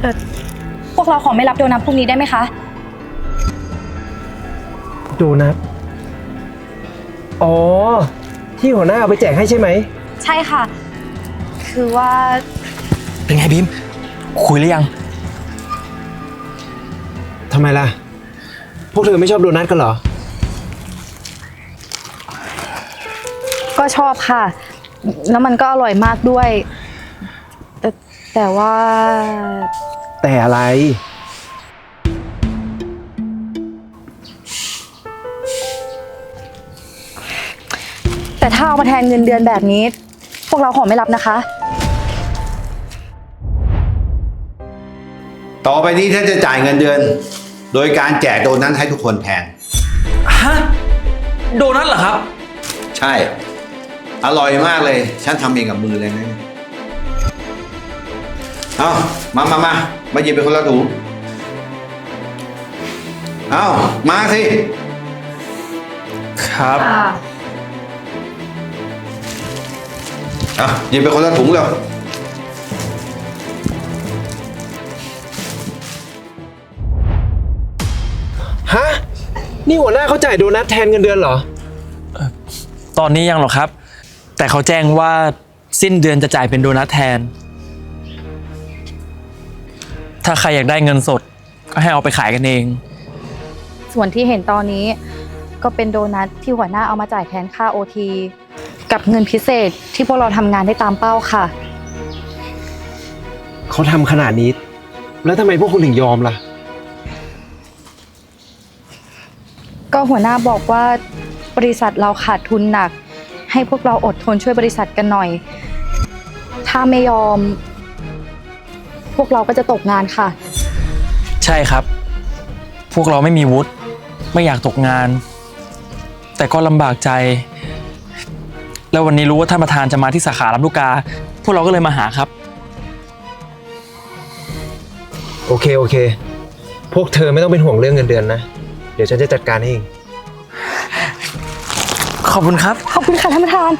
เออพวกเราขอไม่รับโดนัทพรุ่งนี้ได้ไหมคะ โดนัทอ๋อ ที่หัวหน้าเอาไปแจกให้ใช่ไหม ใช่ค่ะ คือว่าเป็นไงบีม คุยหรือยัง ทำไมล่ะ พวกเธอไม่ชอบโดนัทกันเหรอ ก็ชอบค่ะ แล้วมันก็อร่อยมากด้วย แต่แต่ว่า แต่อะไร แต่ถ้าเอามาแทนเงินเดือนแบบนี้ พวกเราขอไม่รับนะคะ ต่อไปนี้ฉันจะจ่ายเงินเดือน โดยการแจกโดนัทให้ทุกคนแทน ฮะโดนัทเหรอครับ ใช่ อร่อยมากเลย ฉันทำเองกับมือเลยนะเนี่ย เอามามามามาหยิบไปคนละถุงเอามาสิ ครับเอาหยิบไปคนละถุงเลยฮะ นี่หัวหน้าเขาจ่ายโดนัทแทนเงินเดือนเหรอ ตอนนี้ยังหรอกครับ แต่เขาแจ้งว่าสิ้นเดือนจะจ่ายเป็นโดนัทแทน ถ้าใครอยากได้เงินสด ก็ให้เอาไปขายกันเอง ส่วนที่เห็นตอนนี้ก็เป็นโดนัทที่หัวหน้าเอามาจ่ายแทนค่าโอทีกับเงินพิเศษที่พวกเราทำงานได้ตามเป้าค่ะ เขาทำขนาดนี้ แล้วทำไมพวกคุณถึงยอมล่ะ ก็หัวหน้าบอกว่าบริษัทเราขาดทุนหนัก ให้พวกเราอดทนช่วยบริษัทกันหน่อย ถ้าไม่ยอม พวกเราก็จะตกงานค่ะ ใช่ครับ พวกเราไม่มีวุฒิไม่อยากตกงาน แต่ก็ลำบากใจ แล้ววันนี้รู้ว่าท่านประธานจะมาที่สาขาลำลูกกา พวกเราก็เลยมาหาครับ โอเคโอเค พวกเธอไม่ต้องเป็นห่วงเรื่องเงินเดือนนะ เดี๋ยวฉันจะจัดการให้เอง ขอบคุณครับ ขอบคุณค่ะท่านประธาน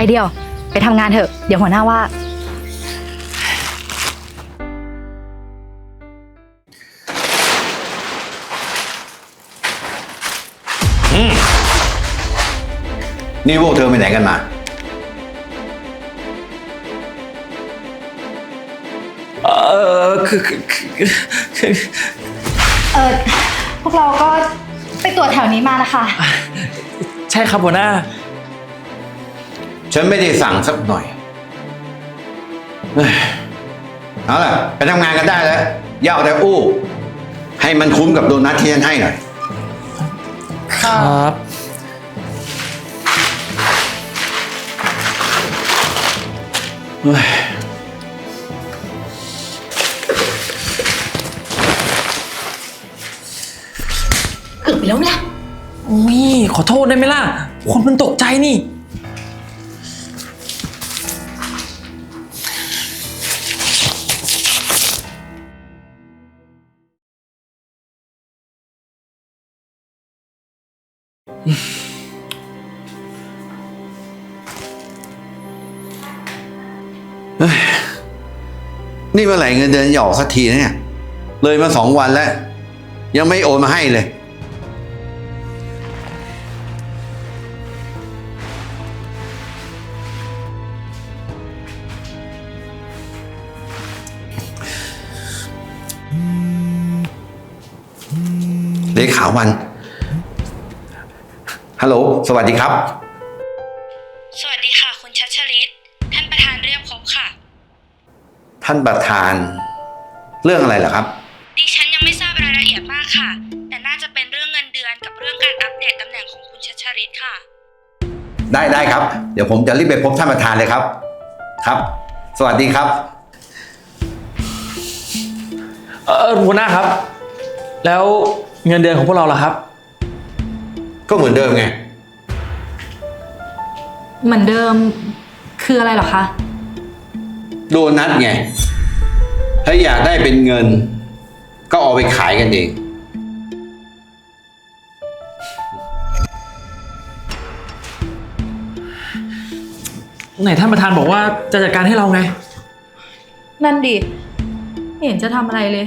ไปเดียว ไปทำงานเถอะ เดี๋ยวหัวหน้าว่า นี่พวกเธอไปไหนกันมา เออคือคือคือคือเออพวกเราก็ไปตรวจแถวนี้มานะคะ ใช่ครับหัวหน้า ฉันไม่ได้สั่งสักหน่อยเฮ้ยเอาล่ะ ไปทำงานกันได้แล้วอย่าเอาแต่อู้ ให้มันคุ้มกับโดนัทที่ฉันให้หน่อย ครับเฮ้ยเกือบไปแล้วนะ อุ้ยขอโทษได้ไหมล่ะ คนมันตกใจนี่ นี่เมื่อไหร่เงินเดือนจะออกสักทีนะเนี่ย เลยมาสองวันแล้ว ยังไม่โอนมาให้เลย เลขาวัน ฮัลโหล สวัสดีครับ สวัสดีค่ะ คุณชัชลิต ท่านประธานเรียกพบค่ะ ท่านประธาน เรื่องอะไรเหรอครับ ดิฉันยังไม่ทราบรายละเอียดมากค่ะ แต่น่าจะเป็นเรื่องเงินเดือนกับเรื่องการอัปเดตตำแหน่งของคุณชัชลิตค่ะ ได้ได้ครับ เดี๋ยวผมจะรีบไปพบท่านประธานเลยครับ ครับ สวัสดีครับ เออหัวหน้าครับ แล้วเงินเดือนของพวกเราล่ะครับ ก็เหมือนเดิมไง เหมือนเดิมคืออะไรเหรอคะ โดนัทไง ถ้าอยากได้เป็นเงิน ก็เอาไปขายกันเอง ไหนท่านประธานบอกว่าจะจัดการให้เราไง นั่นดิไม่เห็นจะทำอะไรเลย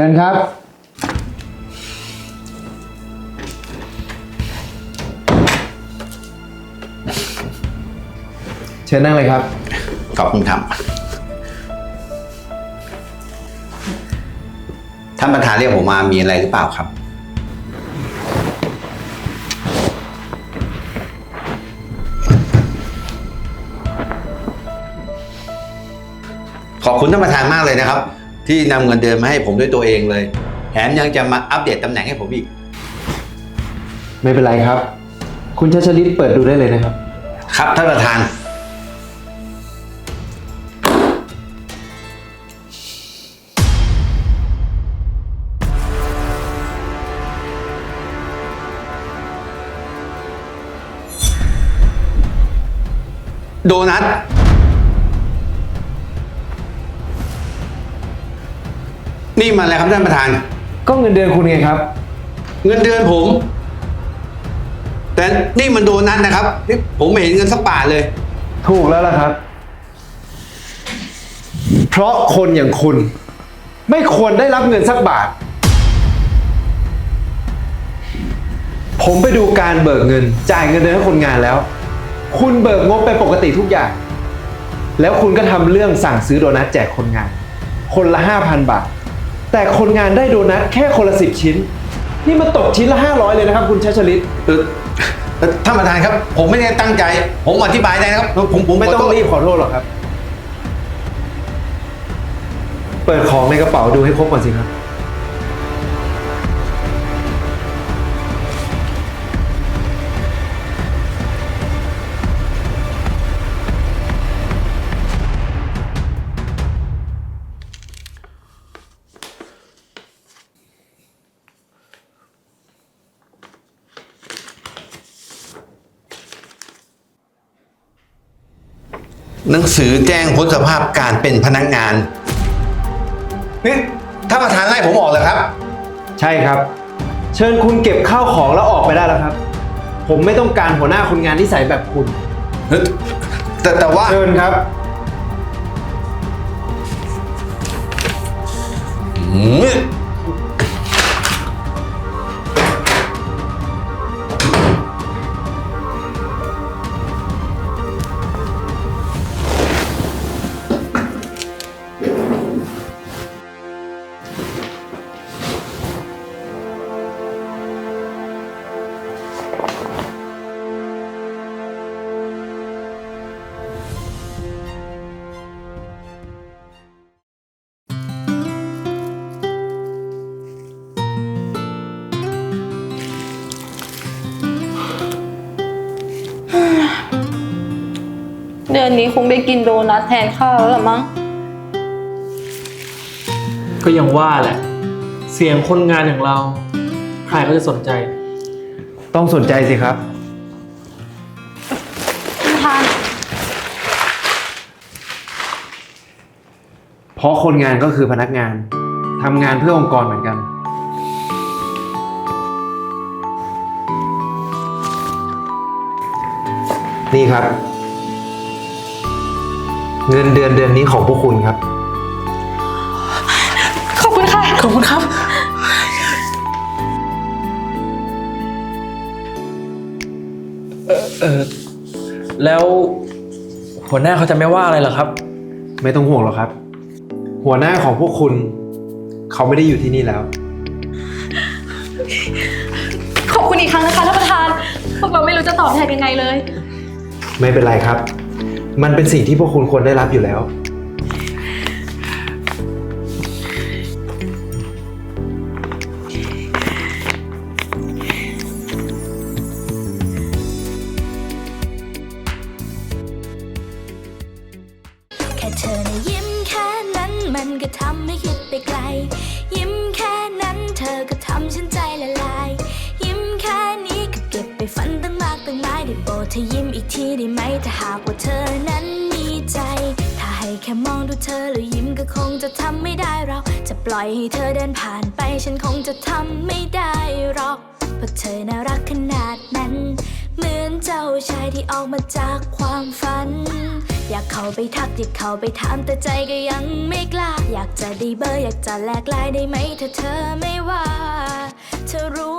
ชิญครับ เชิญนั่งเลยครับ ขอบคุณครับ ท่านประธานเรียกผมมามีอะไรหรือเปล่าครับ ขอบคุณท่านประธานมากเลยนะครับ ที่นำเงินเดือนมาให้ผมด้วยตัวเองเลย แถมยังจะมาอัปเดตตำแหน่งให้ผมอีก ไม่เป็นไรครับ คุณชัชลิตเปิดดูได้เลยนะครับ ครับท่านประธาน โดนัท นี่มันอะไรครับท่านประธาน ก็เงินเดือนคุณไงครับ เงินเดือนผม แต่นี่มันโดนัทนะครับนี่ผมไม่เห็นเงินสักบาทเลย ถูกแล้วล่ะครับ เพราะคนอย่างคุณ ไม่ควรได้รับเงินสักบาท ผมไปดูการเบิกเงิน จ่ายเงินเดือนให้คนงานแล้ว คุณเบิกงบไปปกติทุกอย่าง แล้วคุณก็ทำเรื่องสั่งซื้อโดนัทแจกคนงาน คนละ 5,000 บาท แต่คนงานได้โดนัทแค่คนละ10ชิ้น นี่มันตกชิ้นละ 500 เลยนะครับ คุณชัชลิต เออเอ่อท่านประธานครับ ผมไม่ได้ตั้งใจ ผมอธิบายได้นะครับ ผมผมไม่ต้องขโทษรีบขอโทษหรอกครับ เปิดของในกระเป๋าดูให้ครบก่อนสิครับ หนังสือแจ้งพ้นสภาพการเป็นพนักงาน นี่ท่านประธานไล่ผมออกเลยครับ ใช่ครับ เชิญคุณเก็บข้าวของแล้วออกไปได้แล้วครับ ผมไม่ต้องการหัวหน้าคนงานที่ใส่แบบคุณ แต่แต่ว่า เชิญครับ ดือนนี้คงได้กินโดนัทแทนข้าวแล้วละมั้ง ก็ยังว่าแหละ เสียงคนงานอย่างเรา ใครก็จะสนใจ ต้องสนใจสิครับทานเพราะคนงานก็คือพนักงานทำงานเพื่อองค์กรเหมือนกัน นี่ครับ เงินเดือนเดือนนี้ของพวกคุณครับ ขอบคุณค่ะ ขอบคุณครับเออเออแล้วหัวหน้าเขาจะไม่ว่าอะไรเหรอครับ ไม่ต้องห่วงหรอกครับ หัวหน้าของพวกคุณ เขาไม่ได้อยู่ที่นี่แล้ว ขอบคุณอีกครั้งนะคะท่านประธาน พวกเราไม่รู้จะตอบแทนยังไงเลย ไม่เป็นไรครับ มันเป็นสิ่งที่พวกคุณควรได้รับอยู่แล้ว แค่เธอในะยิ้มแค่นั้นมันก็ทำให้คิดไปไกล อยิ้มอีกทีได้ไหมถ้าหากว่าเธอนั้นมีใจ ถ้าให้แค่มองดูเธอแล้วยิ้มก็คงจะทำไม่ได้เราจะปล่อยให้เธอเดินผ่านไปฉันคงจะทำไม่ได้หรอกเพราะเธอน่ารักขนาดนั้น เหมือนเจ้าชายที่ออกมาจากความฝัน อยากเข้าไปทักอยากเข้าไปถามแต่ใจก็ยังไม่กล้า อยากจะได้เบอร์อยากจะแลกไลน์ได้ไหมถ้าเธอไม่ว่า เธอรู้